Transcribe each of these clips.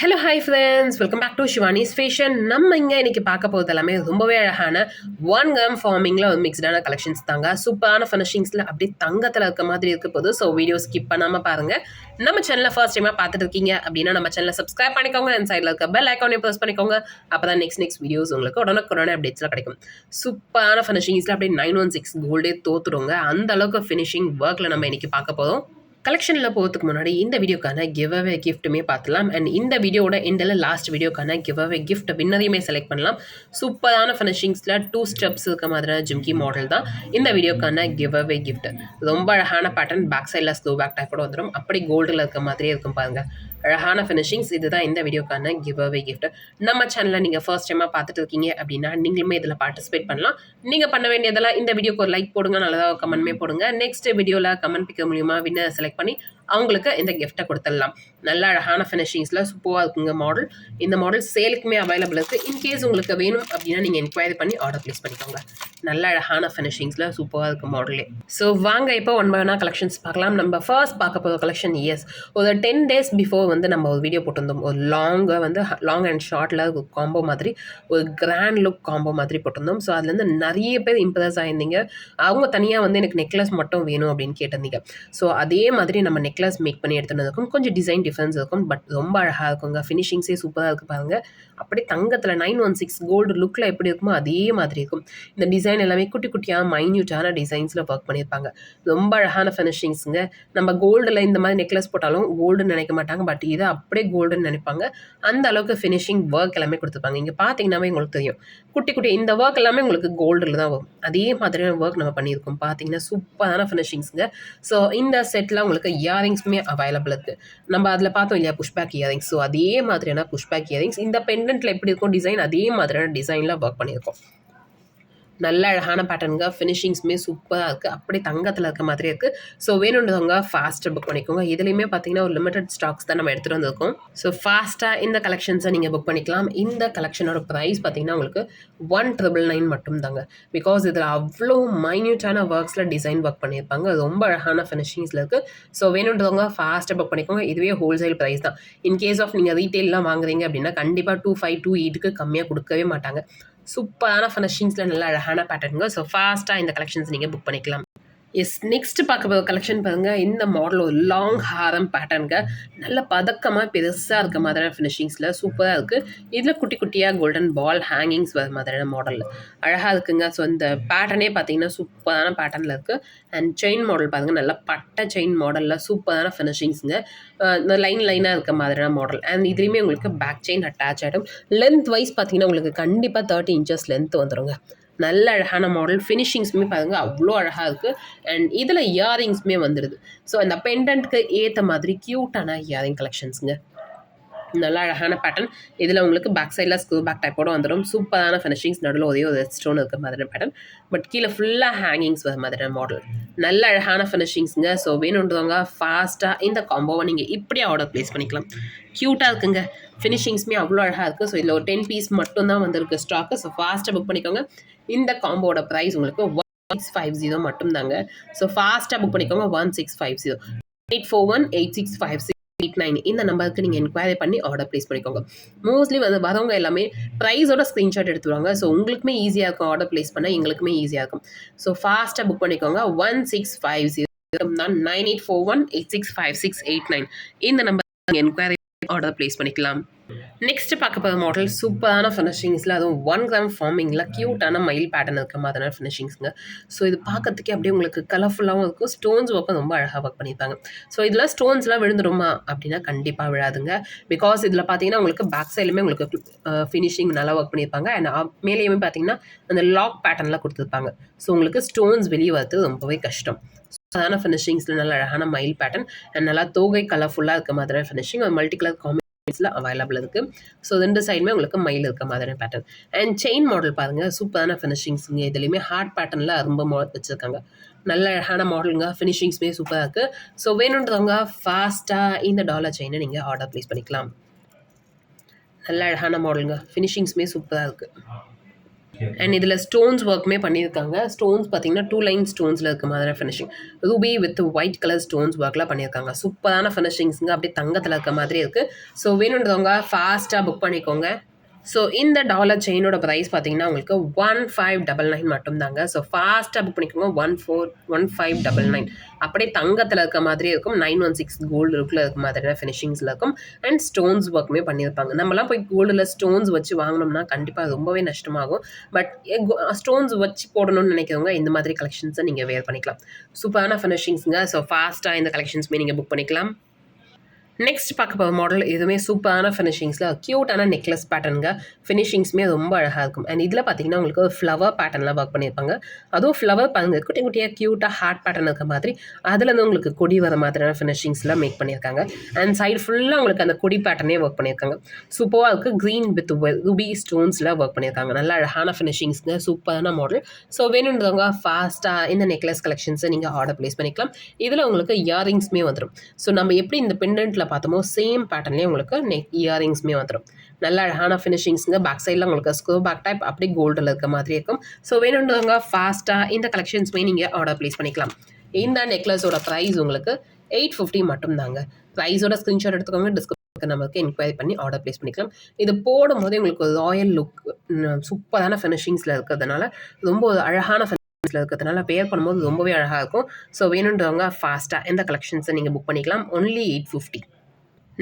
Hello hi friends welcome back to Shivani's fashion நம்ம இங்கே இன்னைக்கு பார்க்க போகிறது எல்லாமே ரொம்பவே அழகான ஒன் கிராம் ஃபார்மிங்கில் வந்து மிக்ஸ்டான கலெக்ஷன்ஸ் தாங்க. சூப்பரான ஃபினிஷிங்ஸில் அப்படியே தங்கத்தில் இருக்க மாதிரி இருக்க போது ஸோ வீடியோ ஸ்கிப் பண்ணாமல் பாருங்கள் நம்ம சேனலில் ஃபர்ஸ்ட் டைமாக பார்த்துட்டு இருக்கீங்க அப்படின்னா நம்ம சேனலை சப்ஸ்கிரைப் பண்ணிக்கோங்க. அண்ட் சைடில் இருக்க பெல் ஐக்கானையும் ப்ரெஸ் பண்ணிக்கோங்க. அப்போ தான் நெக்ஸ்ட் நெக்ஸ்ட் வீடியோஸ் உங்களுக்கு உடனுக்குடனே அப்டேட்ஸில் கிடைக்கும். சூப்பரான ஃபினிஷிங்ஸில் அப்படியே நைன் ஒன் சிக்ஸ் கோல்டே தோத்துடுங்க. அந்த அளவுக்கு ஃபினிஷிங் ஒர்க்கில் நம்ம இன்னைக்கு பார்க்க போதும் கலெக்ஷனில் போகிறதுக்கு முன்னாடி இந்த வீடியோக்கான கிவ் அவே கிஃப்ட்டுமே பார்த்துலாம் அண்ட் இந்த வீடியோட எண்டில் லாஸ்ட் வீடியோக்கான கிவ் அவே கிஃப்ட் வின்னரையுமே செலக்ட் பண்ணலாம். சூப்பரான ஃபினிஷிங்ஸில் டூ ஸ்டெப்ஸ் இருக்க மாதிரியான ஜிம்கி மாடல் தான் இந்த வீடியோக்கான கிவ் அவே கிஃப்ட் ரொம்ப அழகான பேட்டர்ன் பேக் சைடில் ஸ்லோ பேக் டைப்போட வந்துடும் அப்படி கோல்டில் இருக்க மாதிரியே இருக்கும் பாருங்கள் அழகான ஃபினிஷிங்ஸ் இதுதான் இந்த வீடியோக்கான கிவ் அவே கிஃப்ட் நம்ம சேனலில் நீங்கள் ஃபர்ஸ்ட் டைமாக பார்த்துட்டு இருக்கீங்க அப்படின்னா நீங்களுமே இதில் பார்ட்டிசிபேட் பண்ணலாம். நீங்கள் பண்ண வேண்டியதெல்லாம் இந்த வீடியோக்கு ஒரு லைக் போடுங்க நல்லதாக கமெண்ட்மே போடுங்க. நெக்ஸ்ட் வீடியோவில் கமெண்ட் பிக்க மூலியமாக வின்னர் செலக்ட் பண்ணி அவங்களுக்கு இந்த கிஃப்ட்டை கொடுத்துடலாம். நல்ல அழகான ஃபினிஷிங்ஸில் சூப்பராக இருக்குங்க மாடல் இந்த மாடல் சேலுக்குமே அவைலபிள் இருக்குது இன்கேஸ் உங்களுக்கு வேணும் அப்படின்னா நீங்கள் என்கொயரி பண்ணி ஆர்டர் ப்ளேஸ் பண்ணிக்கோங்க. நல்ல அழகான ஃபினிஷிங்ஸில் சூப்பராக இருக்குது மாடலே ஸோ வாங்க இப்போ ஒன் பை ஒன்னா கலெக்ஷன்ஸ் பார்க்கலாம். நம்ம ஃபர்ஸ்ட் பார்க்க போகிற கலெக்ஷன் இயர்ஸ் ஒரு டென் டேஸ் பிஃபோர் வந்து நம்ம ஒரு வீடியோ போட்டிருந்தோம். ஒரு லாங்காக வந்து லாங் அண்ட் ஷார்ட்டில் ஒரு காம்போ மாதிரி ஒரு கிராண்ட் லுக் காம்போ மாதிரி போட்டிருந்தோம். ஸோ அதுலேருந்து நிறைய பேர் இம்ப்ரெஸ் ஆயிருந்தீங்க. அவங்க தனியாக வந்து எனக்கு நெக்லஸ் மட்டும் வேணும் அப்படின்னு கேட்டிருந்தீங்க. ஸோ அதே மாதிரி நம்ம நெக்லஸ் மேக் பண்ணி எடுத்துட்டு இருக்கும் கொஞ்சம் டிசைன் டிஃப்ரென்ஸ் இருக்கும். பட் ரொம்ப அழகாக இருக்குங்க. ஃபினிஷிங்ஸே சூப்பராக இருக்குது பாருங்க. அப்படி தங்கத்தில் நைன் ஒன் சிக்ஸ் கோல்டு லுக்கில் எப்படி இருக்குமோ அதே மாதிரி இருக்கும். இந்த டிசைன் எல்லாமே குட்டி குட்டியாக மைன்யூட்டான டிசைன்ஸில் ஒர்க் பண்ணியிருப்பாங்க. ரொம்ப அழகான ஃபினிஷிங்ஸுங்க நம்ம கோல்டில் இந்த மாதிரி நெக்லஸ் போட்டாலும் கோல்டுன்னு நினைக்க மாட்டாங்க. பட் இதை அப்படியே கோல்டுன்னு நினைப்பாங்க. அந்த அளவுக்கு ஃபினிஷிங் ஒர்க் எல்லாமே கொடுத்துருப்பாங்க. இங்கே பார்த்தீங்கன்னாவே உங்களுக்கு தெரியும். குட்டி குட்டி இந்த ஒர்க் எல்லாமே உங்களுக்கு கோல்டில் தான் வரும். அதே மாதிரியான ஒர்க் நம்ம பண்ணியிருக்கோம். பார்த்தீங்கன்னா சூப்பரான ஃபினிஷிங்ஸுங்க ஸோ இந்த செட்டில் உங்களுக்கு யாரையும் இயரிங்ஸுமே அவைலபிள் இருக்குது நம்ம அதில் பார்த்தோம் இல்லையா புஷ்பேக் இயரிங்ஸ் ஸோ அதே மாதிரியான புஷ்பேக் இயரிங்ஸ் இந்த பெண்டன்ட்டில் எப்படி இருக்கும் டிசைன் அதே மாதிரியான டிசைனில் ஒர்க் பண்ணியிருக்கோம். நல்ல அழகான பேட்டர்னுங்க ஃபினிஷிங்ஸுமே சூப்பராக இருக்குது அப்படியே தங்கத்தில் இருக்க மாதிரி இருக்குது ஸோ வேணுன்றவங்க ஃபாஸ்ட்டாக புக் பண்ணிக்கோங்க. இதுலேயுமே பார்த்தீங்கன்னா ஒரு லிமிடெட் ஸ்டாக்ஸ் தான் நம்ம எடுத்துகிட்டு வந்திருக்கோம். ஸோ ஃபாஸ்ட்டாக இந்த கலெக்ஷன்ஸை நீங்கள் புக் பண்ணிக்கலாம். இந்த கலெக்ஷனோட ப்ரைஸ் பார்த்தீங்கன்னா உங்களுக்கு ஒன் ட்ரிபிள் நைன் மட்டும் தாங்க பிகாஸ் இதில் அவ்வளோ மைன்யூட்டான ஒர்க்ஸில் டிசைன் ஒர்க் பண்ணியிருப்பாங்க. ரொம்ப அழகான ஃபினிஷிங்ஸில் இருக்குது ஸோ வேணுன்றவங்க ஃபாஸ்ட்டாக புக் பண்ணிக்கோங்க. இதுவே ஹோல்சேல் ப்ரைஸ் தான். இன் கேஸ் ஆஃப் நீங்கள் ரீட்டெயிலெலாம் வாங்குறீங்க அப்படின்னா கண்டிப்பாக டூ ஃபைவ் டூ எயிட்டுக்கு கம்மியாக கொடுக்கவே மாட்டாங்க. சூப்பரான ஃபினிஷிங்ஸில் நல்ல அழகான பேட்டர்னுங்க ஸோ ஃபாஸ்ட்டாக இந்த கலெக்ஷன்ஸ் நீங்கள் புக் பண்ணிக்கலாம். எஸ் நெக்ஸ்ட் பார்க்க போகிற கலெக்ஷன் பாருங்கள் இந்த மாடல் ஒரு லாங் ஹாரம் பேட்டர்னுங்க நல்ல பதக்கமாக பெருசாக இருக்க மாதிரியான ஃபினிஷிங்ஸில் சூப்பராக இருக்குது இதில் குட்டி குட்டியாக கோல்டன் பால் ஹேங்கிங்ஸ் வர மாதிரியான மாடலில் அழகாக இருக்குங்க. ஸோ இந்த பேட்டர்னே பார்த்தீங்கன்னா சூப்பரான பேட்டர்னில் இருக்குது அண்ட் செயின் மாடல் பாருங்கள் நல்லா பட்டை செயின் மாடலில் சூப்பரான ஃபினிஷிங்ஸுங்க இந்த லைன் லைனாக இருக்க மாதிரியான மாடல் அண்ட் இதுலேயுமே உங்களுக்கு பேக் செயின் அட்டாச் ஆகிடும் லென்த் வைஸ் பார்த்தீங்கன்னா உங்களுக்கு கண்டிப்பாக தேர்ட்டி இன்ச்சஸ் லென்த் வந்துடுங்க நல்ல அழகான மாடல் ஃபினிஷிங்ஸுமே பாருங்க அவ்வளோ அழகாக இருக்குது அண்ட் இதில் இயரிங்ஸுமே வந்துடுது ஸோ அந்த பெண்டன்ட்க்கு ஏற்ற மாதிரி க்யூட்டான இயரிங் கலெக்ஷன்ஸுங்க நல்ல அழகான பேட்டர்ன் இதில் உங்களுக்கு பேக் சைடில் ஸ்க்ரூ பேக் டைப்போட வந்துடும் சூப்பரான ஃபினிஷிங்ஸ் நடுவில் ஒரே ஒரு ஸ்டோன் இருக்கிற மாதிரியான பேட்டர்ன் பட் கீழே ஃபுல்லாக ஹேங்கிங்ஸ் வர மாதிரியான மாடல் நல்ல அழகான ஃபினிஷிங்ஸுங்க ஸோ வேணுன்றவங்க ஃபாஸ்ட்டாக இந்த காம்போவை நீங்கள் இப்படி ஆர்டர் ப்ளேஸ் பண்ணிக்கலாம். க்யூட்டாக இருக்குங்க. ஃபினிஷிங்ஸுமே அவ்வளோ அழகாக இருக்குது ஸோ இதில் ஒரு டென் பீஸ் மட்டும்தான் வந்திருக்கு ஸ்டாக்கு ஸோ ஃபாஸ்ட்டாக புக் பண்ணிக்கோங்க. இந்த காம்போட ப்ரைஸ் உங்களுக்கு ஒன் சிக்ஸ் ஃபைவ் ஜீரோ மட்டும்தாங்க. ஸோ ஃபாஸ்ட்டாக புக் பண்ணிக்கோங்க one six five zero eight four one eight six five six eight nine இந்த நம்பருக்கு நீங்கள் என்கொயரி பண்ணி ஆர்டர் ப்ளேஸ் பண்ணிக்கோங்க. மோஸ்ட்லி வந்து வரவங்க எல்லாமே ப்ரைஸோட ஸ்க்ரீன்ஷாட் எடுத்துருவாங்க. ஸோ உங்களுக்குமே ஈஸியாக இருக்கும் ஆர்டர் ப்ளேஸ் பண்ண எங்களுக்குமே ஈஸியாக இருக்கும். ஸோ ஃபாஸ்ட்டாக புக் பண்ணிக்கோங்க one six five zero nine eight four one eight six five six eight nine இந்த நம்பர் என்கொயரி ஆர்டர் ப்ளேஸ் பண்ணிக்கலாம். நெக்ஸ்ட் பார்க்க போகிற மாடல் சூப்பரான ஃபினிஷிங்ஸில் அதுவும் ஒன் கிராம் ஃபார்மிங்கில் க்யூட்டான மயில் பேட்டர்ன் இருக்க மாதிரியான ஃபினிஷிங்ஸுங்க ஸோ இது பார்க்கறதுக்கே அப்படியே உங்களுக்கு கலர்ஃபுல்லாகவும் இருக்கும். ஸ்டோன்ஸ் ஒர்க்கும் ரொம்ப அழகாக ஒர்க் பண்ணியிருப்பாங்க. ஸோ இதில் ஸ்டோன்ஸ்லாம் விழுந்துருமா அப்படின்னா கண்டிப்பாக விழாதுங்க. பிகாஸ் இதில் பார்த்தீங்கன்னா உங்களுக்கு பேக் சைட்லையுமே உங்களுக்கு ஃபினிஷிங் நல்லா ஒர்க் பண்ணியிருப்பாங்க. அண்ட் மேலேயுமே பார்த்தீங்கன்னா அந்த லாக் பேட்டர்னில் கொடுத்துருப்பாங்க. ஸோ உங்களுக்கு ஸ்டோன்ஸ் வெளியே வரது ரொம்பவே கஷ்டம். அதான ஃபினிஷிங்ஸில் நல்ல அழகான மயில் பேட்டர்ன் அண்ட் நல்லா தோகை கலர்ஃபுல்லாக இருக்க மாதிரியான ஃபினிஷிங் மல்டி கலர் காம்பினேஷன்ஸில் அவைலபிள் இருக்குது ஸோ ரெண்டு சைடுமே உங்களுக்கு மயில் இருக்க மாதிரியான பேட்டர்ன் அண்ட் செயின் மாடல் பாருங்கள் சூப்பரான ஃபினிஷிங்ஸுங்க இதுலேயுமே ஹார்ட் பேட்டர்னில் ரொம்ப வச்சுருக்காங்க. நல்ல அழகான மாடலுங்க ஃபினிஷிங்ஸுமே சூப்பராக இருக்குது ஸோ வேணுன்றவங்க ஃபாஸ்ட்டாக இந்த டாலர் செயினை நீங்கள் ஆர்டர் ப்ளேஸ் பண்ணிக்கலாம். நல்ல அழகான மாடலுங்க ஃபினிஷிங்ஸுமே சூப்பராக இருக்குது அண்ட் இதில் ஸ்டோன்ஸ் ஒர்க்குமே பண்ணியிருக்காங்க. ஸ்டோன்ஸ் பார்த்தீங்கன்னா டூ லைன் ஸ்டோன்ஸில் இருக்க மாதிரி finishing ruby with white colour stones ஒர்க்லாம் பண்ணியிருக்காங்க. சூப்பரான ஃபினிஷிங்ஸுங்க அப்படியே தங்கத்தில் இருக்க மாதிரி இருக்குது ஸோ வேணுன்றவங்க ஃபாஸ்ட்டாக புக் பண்ணிக்கோங்க. ஸோ இந்த டாலர் செயினோட ப்ரைஸ் பார்த்தீங்கன்னா உங்களுக்கு ஒன் ஃபைவ் டபுள் நைன் மட்டும்தாங்க. ஸோ ஃபாஸ்ட்டாக புக் பண்ணிக்கோங்க. One four one five double nine அப்படியே தங்கத்தில் இருக்க மாதிரி இருக்கும். நைன் ஒன் சிக்ஸ் கோல்டு லுக்கில் இருக்க மாதிரியான ஃபினிஷிங்ஸில் இருக்கும். அண்ட் ஸ்டோன்ஸ் ஒர்க்குமே பண்ணியிருப்பாங்க. நம்மலாம் போய் கோல்டில் ஸ்டோன்ஸ் வச்சு வாங்கினோம்னா கண்டிப்பாக ரொம்பவே நஷ்டமாகும். பட் ஸ்டோன்ஸ் வச்சு போடணும்னு நினைக்கிறவங்க இந்த மாதிரி கலெக்ஷன்ஸை நீங்கள் வேர் பண்ணிக்கலாம். சூப்பரான ஃபினிஷிங்ஸுங்க ஸோ ஃபாஸ்ட்டாக இந்த கலெக்ஷன்ஸுமே நீங்கள் புக் பண்ணிக்கலாம். நெக்ஸ்ட் பார்க்க போகிற மாடல் இதுவுமே சூப்பரான ஃபினிஷிங்ஸில் க்யூட்டான நெக்லஸ் பேட்டர்னுங்க ஃபினிஷிங்ஸுமே ரொம்ப அழகாக இருக்கும். அண்ட் இதில் பார்த்தீங்கன்னா உங்களுக்கு ஒரு ஃப்ளவர் பேட்டர்னில் ஒர்க் பண்ணியிருப்பாங்க அதுவும் ஃப்ளவர் பாருங்க குட்டி குட்டியாக க்யூட்டாக ஹார்ட் பேட்டர்ன் இருக்க மாதிரி. அதுலேருந்து உங்களுக்கு கொடி வர மாதிரியான ஃபினிஷிங்ஸ்லாம் மேக் பண்ணியிருக்காங்க அண்ட் சைடு ஃபுல்லாக உங்களுக்கு அந்த கொடி பேட்டர்னே ஒர்க் பண்ணியிருக்காங்க சூப்பராக இருக்குது க்ரீன் வித் ரூபி ஸ்டோன்ஸில் ஒர்க் பண்ணியிருக்காங்க நல்ல அழகான ஃபினிஷிங்ஸுங்க சூப்பரான மாடல் ஸோ வேணுன்றவங்க ஃபாஸ்ட்டாக இந்த நெக்லஸ் கலெக்ஷன்ஸை நீங்கள் ஆர்டர் ப்ளேஸ் பண்ணிக்கலாம். இதில் உங்களுக்கு இயரிங்ஸுமே வந்துடும் ஸோ நம்ம எப்படி இந்த பெண்டன்ட்டில் பார்த்தோமோ சேம் பேட்டர்ன்லேயே உங்களுக்கு நெக் இயரிங்ஸுமே வந்துடும் நல்ல அழகான ஃபினிஷிங்ஸுங்க பேக் சைடில் உங்களுக்கு ஸ்கோ பேக் டைப் அப்படி கோல்டில் இருக்க மாதிரி இருக்கும். ஸோ வேணுன்றவங்க ஃபாஸ்ட்டாக இந்த கலெக்ஷன்ஸுமே நீங்கள் ஆர்டர் ப்ளேஸ் பண்ணிக்கலாம். இந்த நெக்லஸோட ப்ரைஸ் உங்களுக்கு எயிட் ஃபிஃப்டி மட்டும்தாங்க. ப்ரைஸோட ஸ்க்ரீன்ஷாட் எடுத்துக்கோங்க. டிஸ்கவுண்ட் நமக்கு என்கொயரி பண்ணி ஆர்டர் ப்ளேஸ் பண்ணிக்கலாம். இது போடும் போதே உங்களுக்கு ராயல் லுக் சூப்பரான ஃபினிஷிங்ஸில் இருக்கிறதுனால ரொம்ப ஒரு அழகான ஃபினிஷிங்ஸில் இருக்கிறதுனால பேர் பண்ணும்போது ரொம்பவே அழகாக இருக்கும். ஸோ வேணுன்றவங்க ஃபாஸ்ட்டாக இந்த கலெக்ஷன்ஸை நீங்கள் புக் பண்ணிக்கலாம். ஒன்லி எயிட் ஃபிஃப்டி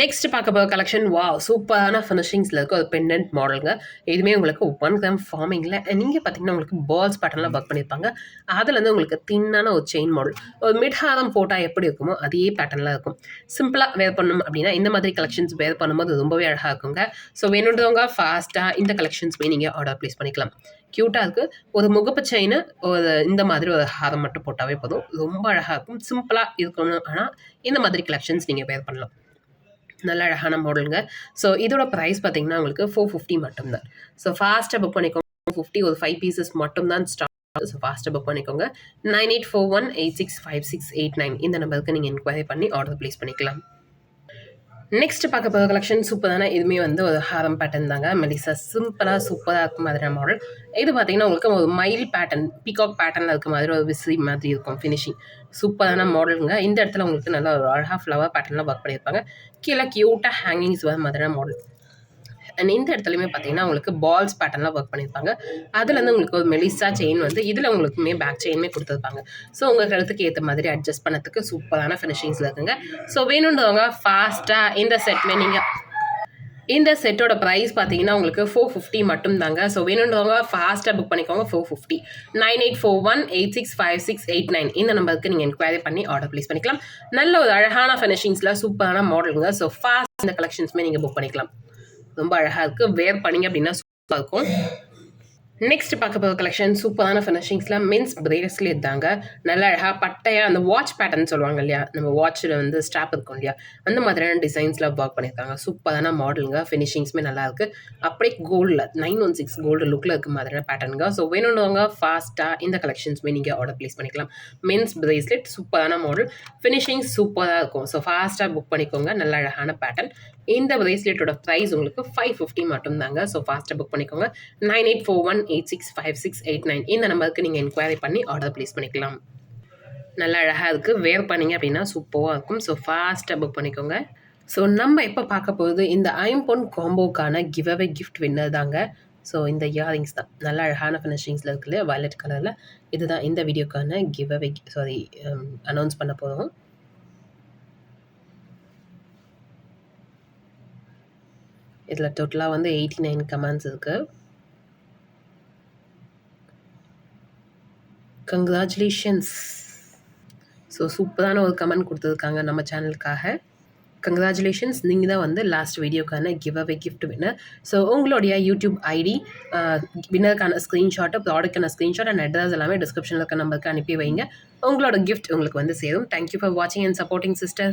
நெக்ஸ்ட் பார்க்க போகிற கலெக்ஷன் வா சூப்பரான ஃபினிஷிங்ஸில் இருக்க ஒரு பெண்டன்ட் மாடலுங்க இதுவுமே உங்களுக்கு ஒன் கிராம் ஃபார்மிங்கில் நீங்கள் பார்த்தீங்கன்னா உங்களுக்கு பால்ஸ் பேட்டர்னில் ஒர்க் பண்ணியிருப்பாங்க அதுலேருந்து உங்களுக்கு தின்னான ஒரு செயின் மாடல் ஒரு மிட் ஹாரம் போட்டால் எப்படி இருக்குமோ அதே பேட்டர்னில் இருக்கும். சிம்பிளாக வேர் பண்ணணும் அப்படின்னா இந்த மாதிரி கலெக்ஷன்ஸ் வேர் பண்ணும்போது ரொம்பவே அழகாக இருக்குங்க. ஸோ வேணுன்றவங்க ஃபாஸ்ட்டாக இந்த கலெக்ஷன்ஸ்மே நீங்கள் ஆர்டர் ப்ளேஸ் பண்ணிக்கலாம். க்யூட்டாக இருக்குது ஒரு முகப்பு செயின் ஒரு இந்த மாதிரி ஒரு ஹாரம் மட்டும் போட்டாவே போதும். ரொம்ப அழகாக இருக்கும். சிம்பிளாக இருக்கணும். ஆனால் இந்த மாதிரி கலெக்ஷன்ஸ் நீங்கள் வேர் பண்ணலாம். நல்ல அழகான மாடலுங்க ஸோ இதோட ப்ரைஸ் பார்த்தீங்கன்னா உங்களுக்கு ஃபோர் ஃபிஃப்டி மட்டும்தான். ஸோ ஃபாஸ்ட்டாக புக் பண்ணிக்கோங்க. ஃபிஃப்டி ஒரு ஃபைவ் பீசஸ் மட்டும்தான் ஸ்டார்ட் ஸோ ஃபாஸ்ட்டாக புக் பண்ணிக்கோங்க. Nine eight four one eight six five six eight nine இந்த நம்பருக்கு நீங்கள் என்கொயரி பண்ணி ஆர்டர் ப்ளேஸ் பண்ணிக்கலாம். நெக்ஸ்ட் பார்க்க போகிற கலெக்ஷன் சூப்பர் தானே இதுவுமே வந்து ஒரு ஹாரம் பேட்டர்ன் தாங்க. மெலிசா சிம்பிளாக சூப்பராக இருக்கும் மாதிரியான மாடல் இது பார்த்தீங்கன்னா உங்களுக்கு ஒரு மயில் பேட்டர்ன் பீகாக் பேட்டர்னில் இருக்க மாதிரி ஒரு விசிறி மாதிரி இருக்கும் ஃபினிஷிங் சூப்பரான மாடலுங்க இந்த இடத்துல உங்களுக்கு நல்ல ஒரு அழகாக ஃப்ளவர் பேட்டர்னில் ஒர்க் பண்ணியிருப்பாங்க. கீழே க்யூட்டாக ஹேங்கிங்ஸ் வர மாதிரியான மாடல் அண்ட் இந்த இடத்துலையுமே பார்த்தீங்கன்னா உங்களுக்கு பால்ஸ் பேட்டர்லாம் ஒர்க் பண்ணியிருப்பாங்க. அதுலேருந்து உங்களுக்கு ஒரு மெலிசா செயின் வந்து இதில் உங்களுக்குமே பேக் செயினுமே கொடுத்துருப்பாங்க. ஸோ உங்கள் கழுத்துக்கு ஏற்ற மாதிரி அட்ஜஸ்ட் பண்ணதுக்கு சூப்பரான ஃபினிஷிங்ஸில் இருக்குங்க. ஸோ வேணுன்றவங்க ஃபாஸ்ட்டாக இந்த செட்மே நீங்கள் இந்த செட்டோட ப்ரைஸ் பார்த்தீங்கன்னா உங்களுக்கு ஃபோர் ஃபிஃப்டி மட்டும் தாங்க ஸோ வேணுன்றவங்க ஃபாஸ்ட்டாக புக் பண்ணிக்கோங்க four fifty nine eight four one eight six five six eight nine இந்த நம்பருக்கு நீங்கள் என்கொயரி பண்ணி ஆர்டர் ப்ளேஸ் பண்ணிக்கலாம். நல்ல ஒரு அழகான ஃபினிஷிங்ஸில் சூப்பரான மாடலுங்க ஸோ ஃபாஸ்ட் இந்த கலெக்ஷன்ஸுமே நீங்கள் புக் பண்ணிக்கலாம். ரொம்ப அழகாக இருக்குது வேர் பண்ணிங்க அப்படின்னா சூப்பராக இருக்கும். நெக்ஸ்ட் பார்க்க போகிற கலெக்ஷன் சூப்பரான ஃபினிஷிங்ஸில் மென்ஸ் பிரேஸ்லெட் தாங்க நல்ல அழகாக பட்டையாக அந்த வாட்ச் பேட்டர்ன் சொல்லுவாங்க இல்லையா? நம்ம வாட்சில் வந்து ஸ்டாப் இருக்கும் இல்லையா? அந்த மாதிரியான டிசைன்ஸில் ஒர்க் பண்ணியிருக்காங்க. சூப்பரான மாடலுங்க ஃபினிஷிங்ஸுமே நல்லாயிருக்கு அப்படியே கோல்டில் நைன் ஒன் சிக்ஸ் கோல்டு லுக்கில் இருக்க மாதிரியான பேட்டர்னுங்க ஸோ வேணுன்றவங்க ஃபாஸ்ட்டாக இந்த கலெக்ஷன்ஸுமே நீங்கள் ஆர்டர் ப்ளேஸ் பண்ணிக்கலாம். மென்ஸ் பிரேஸ்லெட் சூப்பரான மாடல் ஃபினிஷிங் சூப்பராக இருக்கும். ஸோ ஃபாஸ்ட்டாக புக் பண்ணிக்கோங்க. நல்ல அழகான பேட்டர்ன் இந்த பிரேஸ்லெட்டோட ப்ரைஸ் உங்களுக்கு ஃபைவ் ஃபிஃப்டி மட்டும்தாங்க. ஸோ ஃபாஸ்ட்டாக புக் பண்ணிக்கோங்க. Nine eight four one eight six five six eight nine இந்த நம்பருக்கு நீங்கள் என்கொயரி பண்ணி ஆர்டர் ப்ளேஸ் பண்ணிக்கலாம். நல்லா அழகாக இருக்குது வேர் பண்ணிங்க அப்படின்னா சூப்பராக இருக்கும். ஸோ ஃபாஸ்ட்டாக புக் பண்ணிக்கோங்க. ஸோ நம்ம இப்போ பார்க்க போகுது இந்த ஐம்பொன் காம்போக்கான கிவ் அவே கிஃப்ட் வின்னர் தாங்க. ஸோ இந்த இயரிங்ஸ் தான். நல்ல அழகான ஃபினிஷிங்ஸில் இருக்கு இல்லையா? வயலட் கலரில் இதுதான் இந்த வீடியோக்கான கிவ் அவே சாரி அனௌன்ஸ் பண்ண போகிறோம் இதில் டோட்டலாக வந்து எயிட்டி நைன் கமெண்ட்ஸ் இருக்குது கங்க்ராச்சுலேஷன்ஸ் ஸோ சூப்பரான ஒரு கமெண்ட் கொடுத்துருக்காங்க நம்ம சேனலுக்காக கங்க்ராச்சுலேஷன்ஸ் நீங்கள் தான் வந்து லாஸ்ட் வீடியோக்கான give away gift winner so உங்களுடைய யூடியூப் ஐடி வின்னருக்கான ஸ்க்ரீன்ஷாட்டு ப்ராடக்டான ஸ்க்ரீன்ஷாட் அண்ட் அட்ரஸ் எல்லாமே டிஸ்கிரிப்ஷனில் இருக்க நம்பருக்கு அனுப்பி வைங்க. உங்களோட கிஃப்ட் உங்களுக்கு வந்து சேரும். தேங்க்யூ ஃபார் வாட்சிங் and supporting sister